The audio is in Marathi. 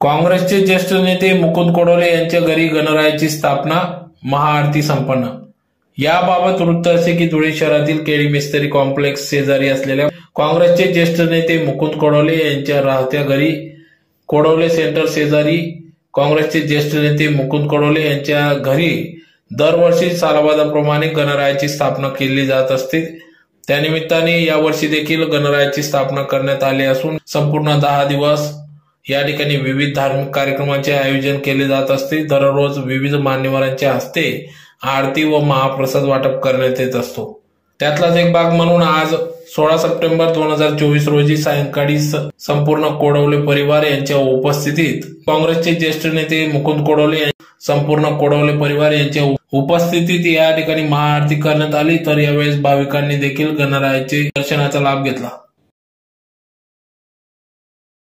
काँग्रेसचे ज्येष्ठ नेते मुकुंद कोडोले यांच्या घरी गणरायाची स्थापना महाआरती संपन्न. याबाबत वृत्त असे की धुळे शहरातील केळी मिस्त्री कॉम्प्लेक्स शेजारी असलेल्या काँग्रेसचे ज्येष्ठ नेते मुकुंद कोडोले यांच्या राहत्या घरी कोडोले सेंटर शेजारी काँग्रेसचे ज्येष्ठ नेते मुकुंद कोडोले यांच्या घरी दरवर्षी सालाबादाप्रमाणे गणरायाची स्थापना केली जात असते. त्यानिमित्ताने यावर्षी देखील गणरायाची स्थापना करण्यात आली असून संपूर्ण दहा दिवस या ठिकाणी विविध धार्मिक कार्यक्रमांचे आयोजन केले जात असते. दररोज विविध मान्यवरांच्या हस्ते आरती व महाप्रसाद वाटप करण्यात येत असतो. त्यातलाच एक भाग म्हणून आज सोळा सप्टेंबर दोन हजार चोवीस रोजी सायंकाळी संपूर्ण कोडवले परिवार यांच्या उपस्थितीत काँग्रेसचे ज्येष्ठ नेते मुकुंद कोडवले संपूर्ण कोडवले परिवार यांच्या उपस्थितीत या ठिकाणी महाआरती करण्यात आली. तर यावेळेस भाविकांनी देखील गणरायाचे दर्शनाचा लाभ घेतला.